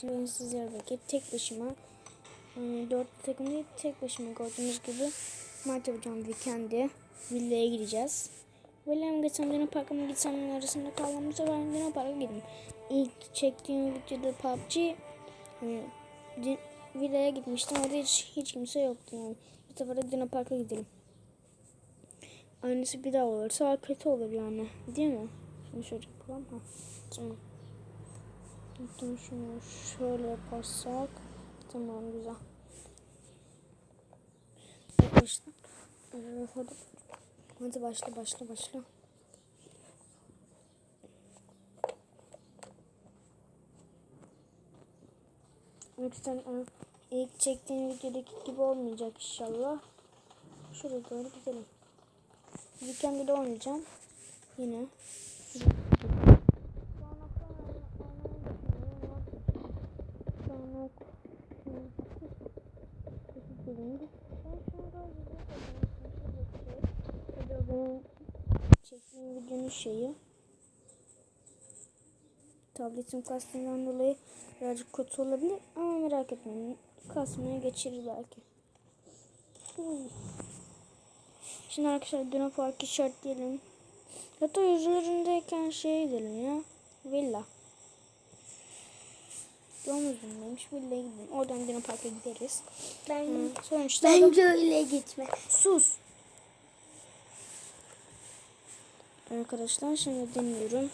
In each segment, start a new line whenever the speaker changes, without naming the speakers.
Şimdi ben sizlerle birlikte tek başıma yani dört takım değil tek başıma gördüğünüz gibi maç yapacağım weekend'e villaya gideceğiz. Villaya mı gitsem Dino Park'a mı gitsem arasında kalmam bu Dino Park'a gideyim. İlk çektiğim videoda PUBG hani, villaya gitmiştim orada hiç, hiç kimse yoktu yani. Bu sefer de Dino Park'a gidelim. Aynısı bir daha olursa kötü olur yani değil mi? Şimdi şöyle yapalım. Ha, tamam. Hatta şunu şöyle yaparsak tamam güzel. Arkadaşlar ee, hadi, hadi başla başla başla. Lütfen e, ilk çektiğim videodaki gibi olmayacak inşallah. Şuraya doğru gidelim. Weekend'de de oynayacağım. Yine. Sonra benim çektiğim videonun şeyi tabletim kastından dolayı birazcık kötü olabilir ama merak etmeyin kasmaya geçirir belki. Hmm. Şimdi arkadaşlar Dino Park'ı işaretleyelim. Hatta yüzlerindeyken şey gidelim ya. Villa. Domuzundaymış. Villa'ya gidelim. Oradan Dino Park'a gideriz.
Ben
Hı, Sonuçta adam-
bence öyle gitme.
Sus. Arkadaşlar şimdi deniyorum.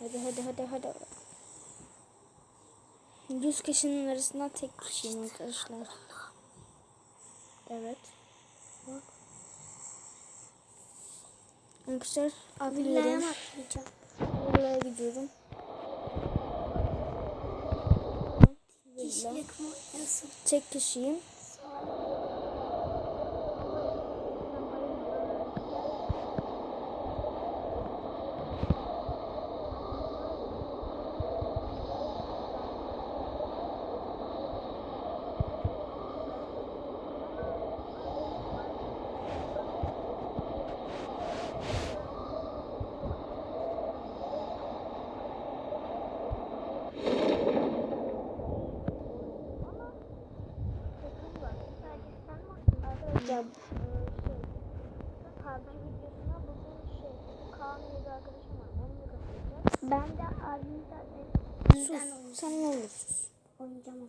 Hadi hadi hadi hadi. 100 kişinin arasından tek kişiyim arkadaşlar. Evet. Bak. Arkadaşlar
Villaya mı atlayacağım?
Villa'ya gidiyorum. Villa. Tek kişiyim. Arkadaşlar PUBG videosuna bugün şey Kaan diye bir arkadaşım var. Onunla katılacağız.
Ben de abimden
Sus. Sen ne olursun?
oynayacağım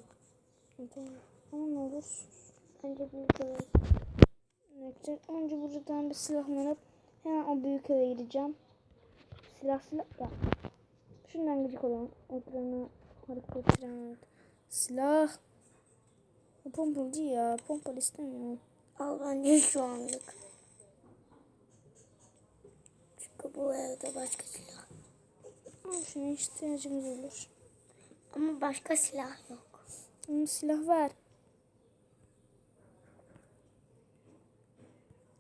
Tamam. Ama ne olur.
Bence büyük olur.
Arkadaşlar önce buradan bir silahımı alıp hemen o büyük eve gideceğim. Silah silah ya. Şundan gıcık olan ekrana hareket ettiren silah. O pompalı değil ya. Pompalı istemiyorum.
Al bence şu anlık. Çünkü bu evde başka silah.
Ama şuna ihtiyacımız olur.
Ama başka silah yok.
Ama silah ver.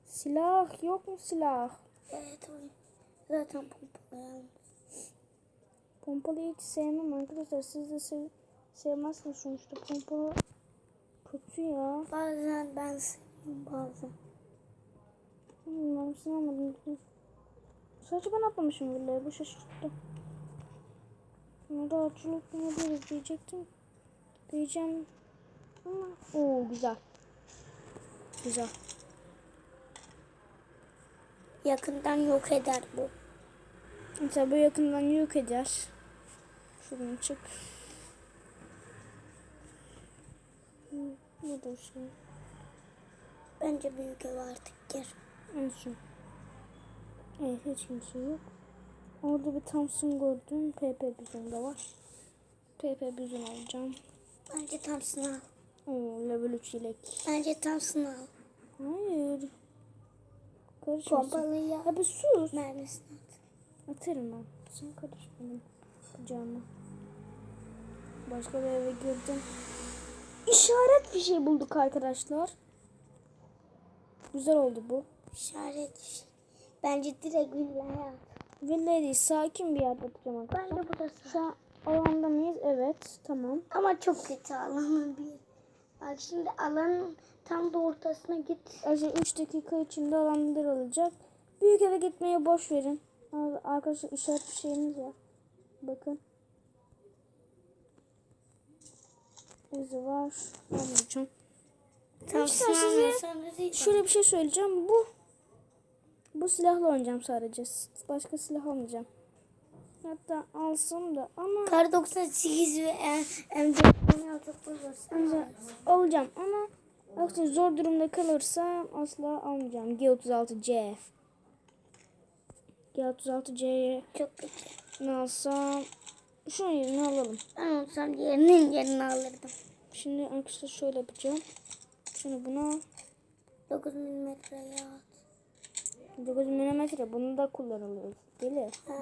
Silah yok mu silah?
Evet. Zaten pompalayalım.
Pompalıyı hiç sevmem arkadaşlar. Siz de sev sevmezsiniz sonuçta. Pompalı kötü ya.
Bazen ben seviyorum bazen.
Bilmiyorum sinirlenmedim. Sadece ben atlamışım villaya. Bu şaşırttı. Burada açılıp yapıyoruz diyecektim. Ama Oo güzel. Güzel.
Yakından yok eder bu.
Bu yakından yok eder. Şuradan çık. Da şey.
Bence büyük ev artık gir.
Son. Evet hiç kimse yok. Orada bir Thompson gördüm. PP bizim de var. PP bizim alacağım.
Bence tam sınav.
Oo, level 3 yelek.
Bence tam sınav.
Hayır. Karışmasın.
Pompalıyı
Ya bir sus.
mermisini at.
Atarım ben. Sen karış benim kucağıma. Başka bir eve girdim. İşaret fişeği bulduk arkadaşlar. Güzel oldu bu.
İşaret. Bence direkt villaya at.
Değil sakin bir yerde atacağım arkadaşlar.
Bence burası.
Şu an alanda mıyız? Evet. Tamam.
Ama çok kötü alanın bir. Bak şimdi alanın tam da ortasına git.
Ayrıca 3 dakika içinde alanlar alacak. Büyük eve gitmeye boş verin. Arkadaşlar işaret bir şeyimiz var. Bakın. izi var. Almayacağım.
Tamam
size Şöyle bir şey söyleyeceğim. Bu bu silahla oynayacağım sadece. Başka silah almayacağım. Hatta alsam da ama
Kar 98 ve M4'ünü atıp bulursan.
alacağım ama yoksa zor durumda kalırsam asla almayacağım. G36C. G36C'ye
Çok kötü.
ne alsam şunun yerine alalım.
Ben olsam diğerinin yerini alırdım.
Şimdi arkadaşlar şöyle yapacağım. Şunu buna
9 milimetreye at.
9 mm bunu da kullanılıyor. Deli.
Ha.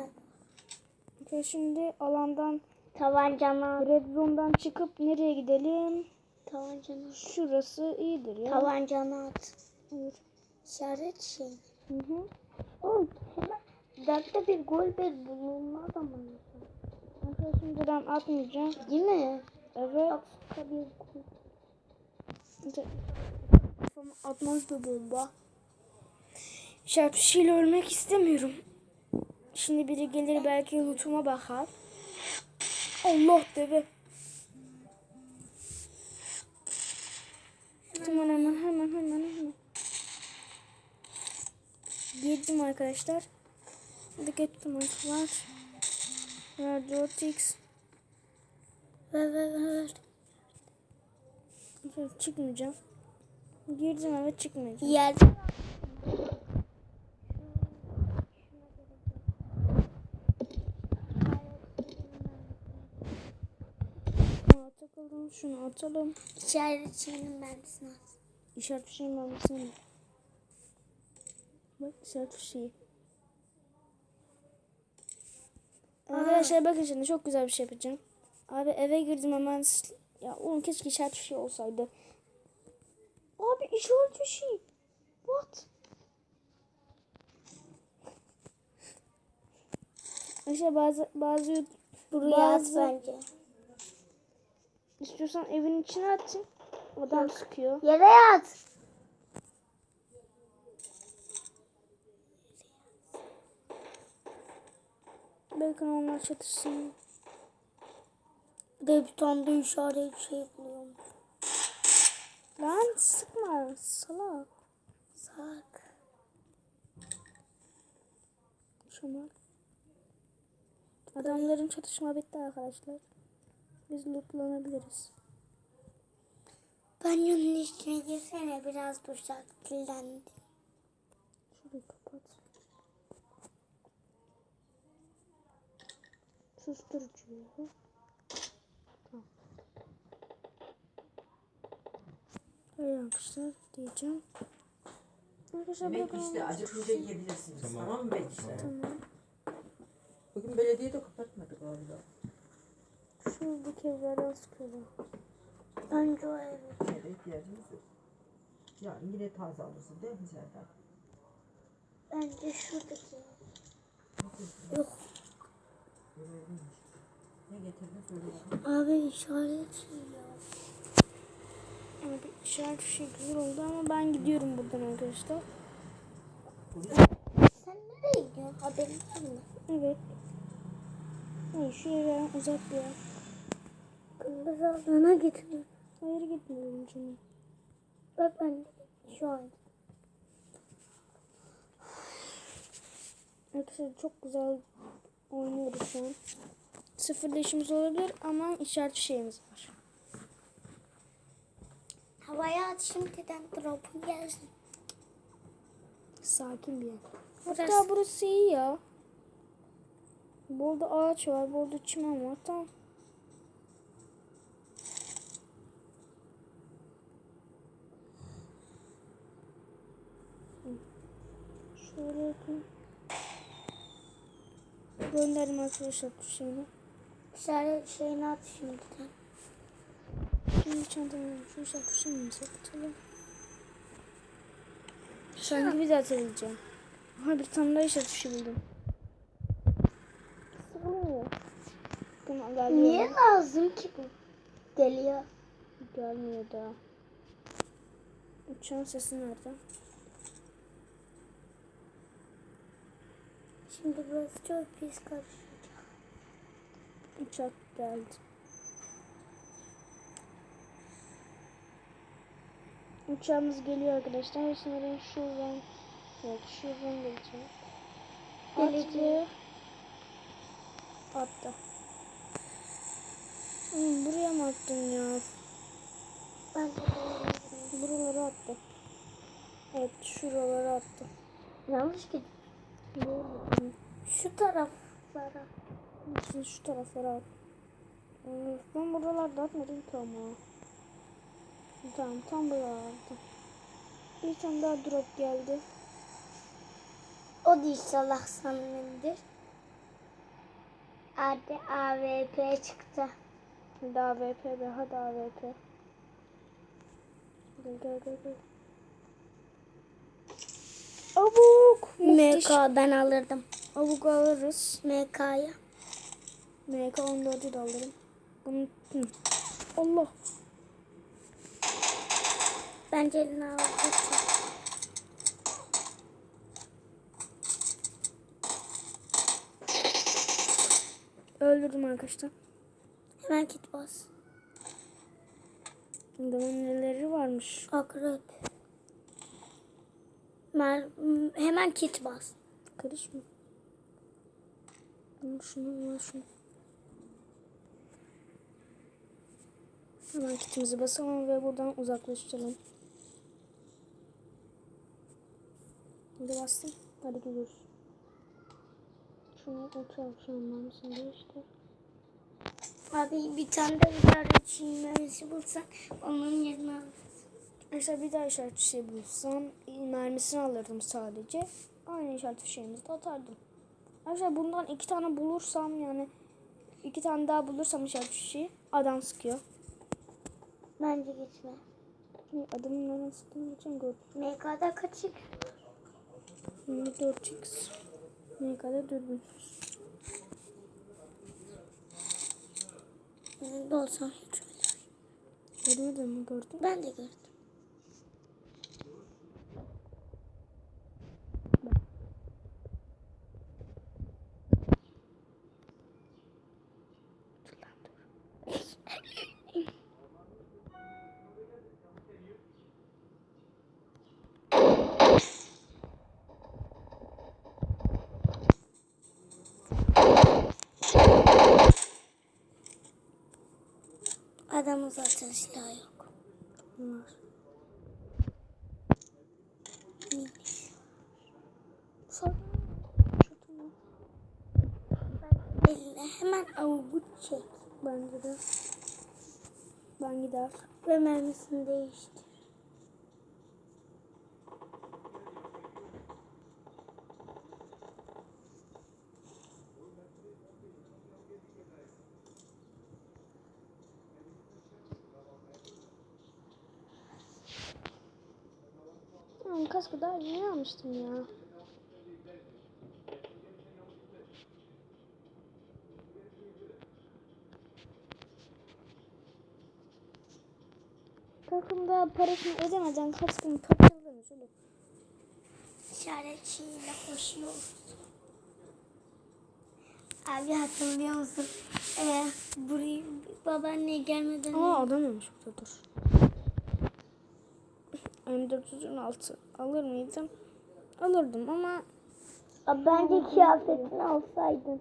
Ve şimdi alandan
Tabancana.
Red Zone'dan çıkıp nereye gidelim?
Tabancana.
Şurası iyidir ya.
Tabancana at.
Hayır.
İşaret şey.
Hı hı.
Oğlum hemen dakika bir gol bir bulunmaz ama.
Arkadaşlar şimdi ben atmayacağım.
Değil mi?
Evet.
Dakika bir gol.
Atmaz bir bomba. Şapşiyle ölmek istemiyorum. Şimdi biri gelir belki lootuma bakar. Allah deve. Hemen hemen hemen hemen hemen. Girdim arkadaşlar. Hadi gittim var. Radiotics.
Ver ver ver.
Çıkmayacağım. Girdim eve çıkmayacağım.
Yerde.
Aa, takıldım. Şunu atalım.
İşaret şeyinin mermisini at.
İşaret fişeği mermisini mi? Bak işaret fişeği. Arkadaşlar bakın şimdi çok güzel bir şey yapacağım. Abi eve girdim hemen. Ya oğlum keşke işaret fişeği olsaydı. Abi işaret fişeği. What? İşte bazı bazı
Buraya
bazı
bence.
İstiyorsan evin içine atın. Adam sıkıyor.
Yere yat.
Belki onlar çatışsın.
Bir de bir tane de işaret şey buluyorum.
Lan sıkma salak.
Sak.
Şuna. Adamların çatışma bitti arkadaşlar. Biz lootlanabiliriz.
Banyonun içine girsene biraz dursak kirlendi.
Şurayı kapat. Susturucu. Tamam. Hayır arkadaşlar diyeceğim. Arkadaşlar
Yemek işte acıkınca yiyebilirsiniz. Tamam, mı bekçiler?
Tamam.
Bugün belediye de kapatmadı galiba.
Şuradaki evlerden sıkıyorlar.
Önce o.
Yine de ihtiyacımız yok. Yani yine taze alırsın değil mi Serdar?
Bence şuradaki. Yok.
Ne getirdin söyle bakalım.
Abi işaret şey ya.
Abi işaret şey güzel oldu ama ben gidiyorum buradan arkadaşlar.
Sen nereye gidiyorsun? Haberin var mı?
Evet. Hayır şu eve uzak bir yer.
Kırmızı alana gitmiyor.
Hayır gitmiyorum canım.
Bak ben şu an.
Arkadaşlar çok güzel oynuyoruz şu an. Sıfır işimiz olabilir ama işaret şeyimiz var.
Havaya at şimdiden drop'un gelsin.
Sakin bir yer.
Burası.
Hatta burası iyi ya. Burada ağaç var, burada çimen var. Tamam. Şöyle yapayım. Gönderdim arkadaşlar şeyini.
İşaret şeyini at şimdiden.
Şimdi çantamı şu işaret şeyimizi atalım. Sen gibi de atabileceğim. Aha bir tane daha işaret fişi buldum. Sıkılmıyor. Tamam.
Niye lazım ki bu? Geliyor.
Gelmiyor daha. Uçağın sesi nerede?
Şimdi burası çok pis karışacak.
Uçak geldi. Uçağımız geliyor arkadaşlar. Sanırım şuradan evet şuradan gelecek.
Gelecek.
Attı. Hmm, buraya mı attın ya?
Ben de doğru.
Buraları attı. Evet şuraları attı.
Yanlış gidiyor. Şu taraflara.
Şimdi şu taraflara at. Ben buralarda atmadım ki ama. Tamam tam buralarda. Bir tane daha drop geldi.
O da inşallah sanırımdır. Hadi AVP çıktı.
Hadi AWP be hadi AWP. Gel gel gel gel. Abuk. Muhteşem.
MK'dan alırdım.
Abuk alırız.
MK'ya.
MK14'ü de alırım. Bunu... Hı. Allah.
Bence eline aldı.
Öldürdüm arkadaşlar.
Hemen kit bas.
Adamın neleri varmış.
Akrep. Hemen kit bas.
Karış mı? Bunu şunu bunu şunu. Hemen kitimizi basalım ve buradan uzaklaştıralım. Hadi bastım. Hadi gidiyoruz. Şunu otur akşamdan sonra işte.
Abi bir tane de bir Çin mermisi bulsak onun yerine alırız.
Mesela bir daha işaret şey bulsam mermisini alırdım sadece. Aynı işaret şeyimizi de atardım. Arkadaşlar bundan iki tane bulursam yani iki tane daha bulursam işaret şeyi adam sıkıyor.
Bence gitme.
Adamın nereden sıktığını geçen gördüm.
MK'da kaçık.
4x. Ne kadar dürbün.
Benim de olsam hiç öyle.
Görmedin mi gördün?
Ben de gördüm. Adamın zaten silahı yok.
Şurada.
Eline hemen avuç çek
Bence de. Ben gider.
ve mermisini değiştir.
Kaskı daha yeni almıştım ya. Takımda parasını ödemeden kaskımı kaçırdınız oğlum.
İşaretçiyle koşuyoruz. Abi hatırlıyor musun? Ee, buraya babaanne gelmeden
Aa adam olmuş burada dur. M416 alır mıydım? Alırdım ama
Abi bence kıyafetini alsaydın.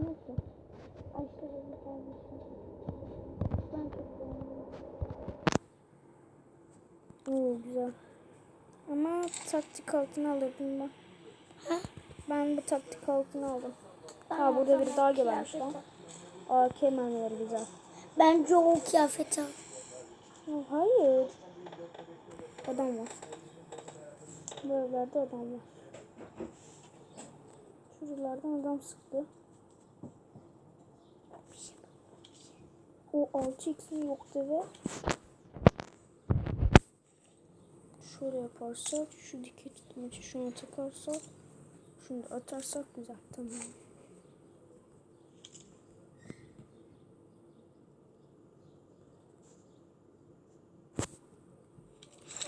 bir şey. Ben çok beğendim.
Oo güzel. Ama taktik altına alırdım ben.
Ha?
Ben bu taktik altına aldım.
Ben
Ha burada
o
daha gebermiş lan. AK mermileri güzel.
Bence o kıyafeti al.
Hayır. Adam var. Buralarda adam var. Şuralardan adam sıktı. O 6x'in yoktu ve şöyle yaparsak şu dikey tutmacı şuna takarsak şunu atarsak güzel tamam.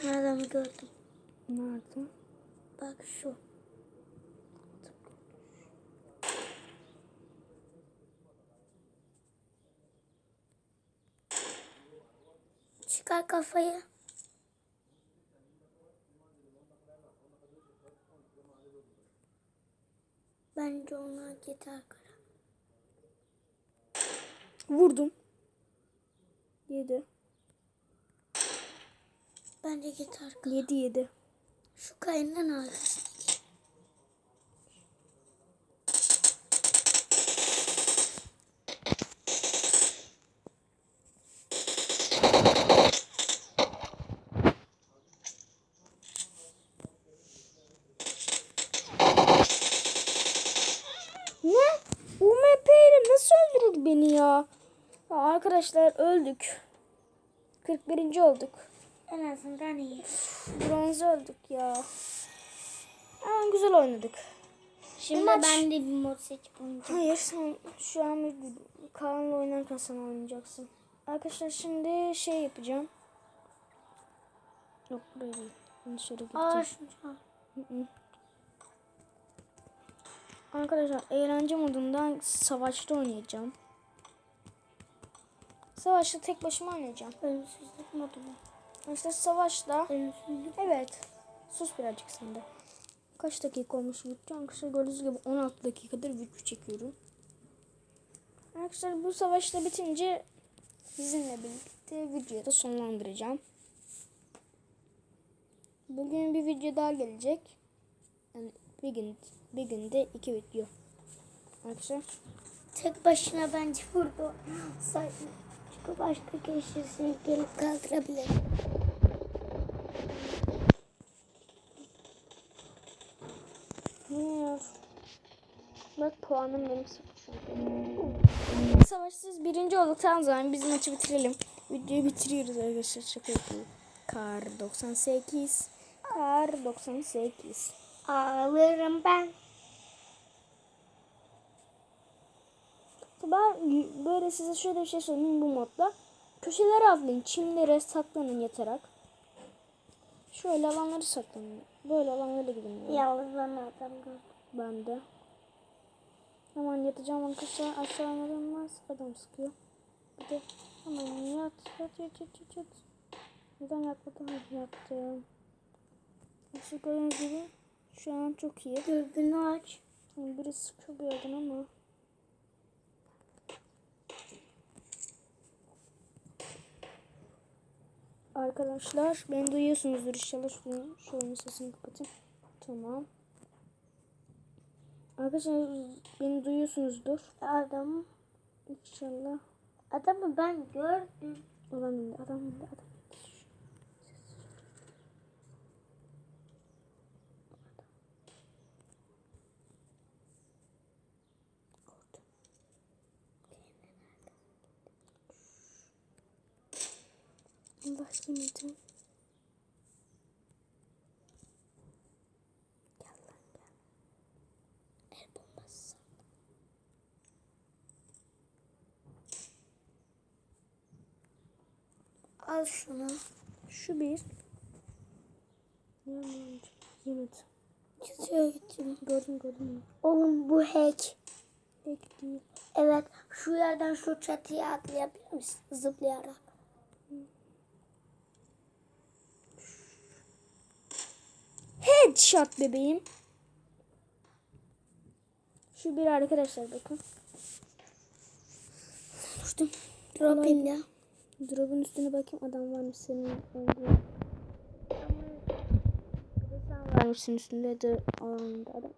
tane adamı gördüm.
Nerede?
Bak şu. Çıkar kafayı. Bence ona yeter kara.
Vurdum. Yedi.
Bence yeter kara.
Yedi yedi.
Şu kayından arkasına.
Ne? UMP ile nasıl öldürür beni ya? ya? Arkadaşlar öldük. 41. olduk.
En azından iyi.
Bronz öldük ya. Ama güzel oynadık.
Şimdi
maç-
ben de bir mod seçip oynayacağım.
Hayır sen şu an bir Kaan'la oynarken sen oynayacaksın. Arkadaşlar şimdi şey yapacağım. Yok buraya değil. Dışarı gideceğim.
Aa şunu.
Arkadaşlar eğlence modundan savaşta oynayacağım. Savaşta tek başıma oynayacağım.
Ölümsüzlük modu mu?
İşte savaşta evet. Sus birazcık sen de. Kaç dakika olmuş video? Arkadaşlar gördüğünüz gibi 16 dakikadır video çekiyorum. Arkadaşlar bu savaşta bitince sizinle birlikte videoyu da sonlandıracağım. Bugün bir video daha gelecek. Yani bir gün bir günde iki video. Arkadaşlar
Tek başına bence burada sayın. Çünkü başka kişisini gelip kaldırabilir.
bu ya? Bak puanım benim sıfır. Savaşsız birinci olduktan zaman biz maçı bitirelim. Videoyu bitiriyoruz arkadaşlar. Şaka yapıyorum. Kar 98. Kar 98.
Ağlarım ben.
Ben böyle size şöyle bir şey söyleyeyim bu modda. Köşelere atlayın, çimlere saklanın yatarak. Şöyle alanları saklanın. Böyle alanlara gidin. Yani.
Yalnız ben adam.
Ben de. Hemen yatacağım arkadaşlar. Aşağı inanılmaz adam sıkıyor. Bir de hemen yat yat yat yat yat yat. Neden yatmadım? Yattım. Şu gördüğünüz gibi şu an çok iyi.
Dürbünü aç.
Yani Biri sıkıyor bir yerden ama. Arkadaşlar beni duyuyorsunuzdur inşallah oyunun sesini kapatayım. Tamam. Arkadaşlar beni duyuyorsunuzdur.
Adam.
İnşallah.
Adamı ben gördüm.
Adam indi, adam indi, adam Allah yemedim. Gel lan gel. El bombası.
Al şunu.
Şu bir. Yemedim. Yemedim.
Çatıya gittim.
Gördüm gördüm.
Oğlum bu hack.
Pek değil.
Evet şu yerden şu çatıya atlayabilir misin? Zıplayarak.
Headshot bebeğim. Şu bir arkadaşlar bakın. Düştüm.
Drop indi.
Drop'un üstüne bakayım adam var mı senin olduğu. Sen var mısın üstünde de alanında adam.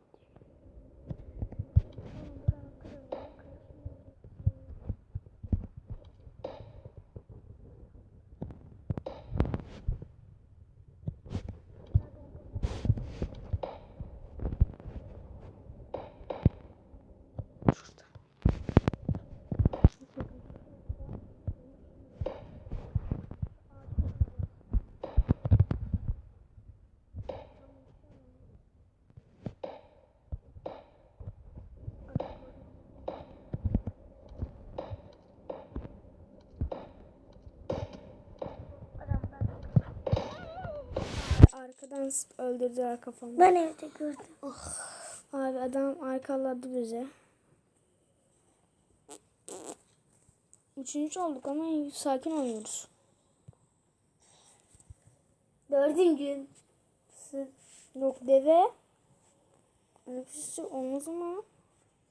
Arkadan öldürdüler kafamı.
Ben evde gördüm.
Abi adam arkaladı bizi. Üçüncü olduk ama sakin oynuyoruz.
Dördüncü.
Yok deve. Öyküsü olmaz ama.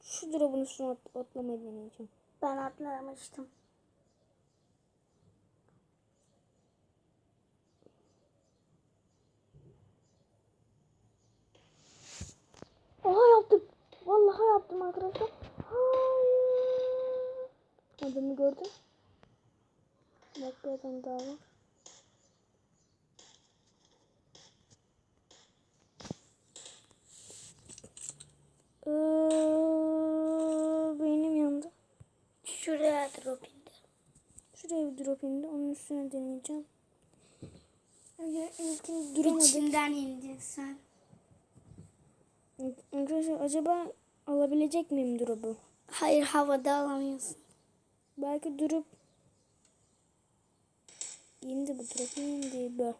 Şu drop'un üstüne at- atlamayı deneyeceğim.
Ben atlamıştım.
Aha yaptım. Vallahi yaptım arkadaşlar. Hayır. Adamı gördüm. Bak bir adam daha var. Ee, beynim yandı.
Şuraya drop indi.
Şuraya bir drop indi. Onun üstüne deneyeceğim. Önce ilkini duramadık.
İçinden indin sen.
Arkadaşlar acaba alabilecek miyim drop'u?
Hayır havada alamıyorsun.
Belki durup indi bu drop indi bu.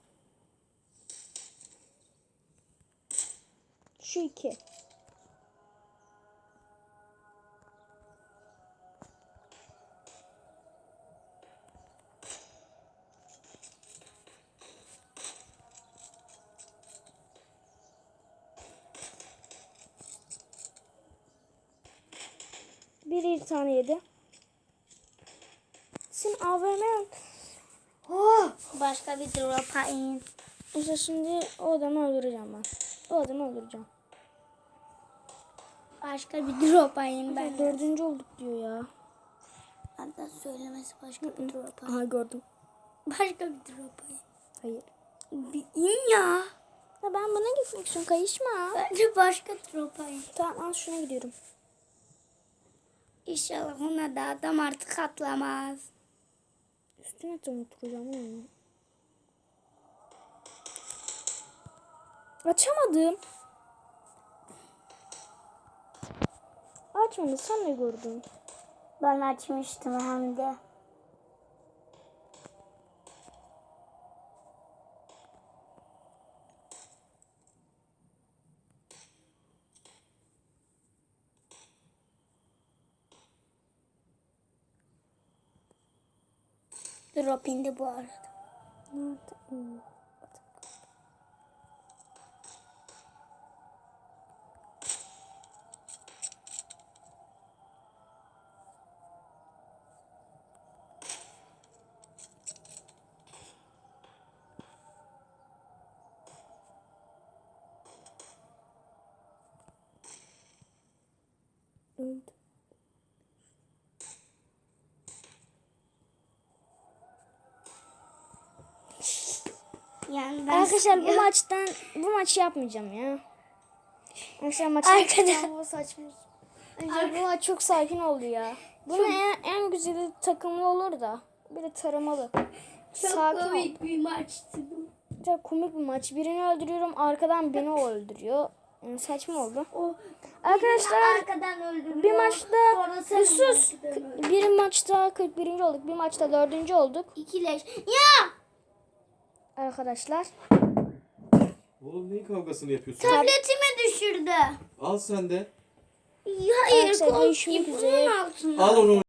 Şu iki. Tane yedi. Sen AVM Oh!
Başka bir drop'a in.
İşte şimdi o adamı öldüreceğim ben. O adamı öldüreceğim.
Başka bir drop'a in ben.
Dördüncü olduk diyor ya.
Hatta söylemesi başka bir drop'a.
Aha gördüm.
Başka bir drop'a in.
Hayır.
Bir in ya.
Ya ben buna gitmek istiyorum. Kayışma.
Bence başka drop'a in.
Tamam al şuna gidiyorum.
İnşallah ona da adam artık atlamaz.
Üstüne tam oturacağım. onu. Açamadım. Açmadı. Sen ne gördün?
Ben açmıştım hem de. Drop indi bu arada.
Nerede? Hmm.
Yani
Arkadaşlar bu maçtan bu maçı yapmayacağım ya. Arkadaşlar maçı
Arkadaşlar-
bu saçma. Arkadaşlar bu maç çok sakin oldu ya. Bunun en, en güzeli takımlı olur da. Bir de taramalı.
çok
sakin ol.
komik bir maçtı.
Çok komik bir maç. Birini öldürüyorum arkadan beni öldürüyor. Yani saçma oldu.
O
Arkadaşlar bir maçta bir sus. Bir maçta 41. olduk. Bir maçta 4. olduk.
İkileş. Ya!
Arkadaşlar.
Oğlum neyin kavgasını yapıyorsun?
Tabletimi düşürdü.
Al sen de.
Ya hayır
Arkadaşlar, görüşmek üzere.
altında.
Al onu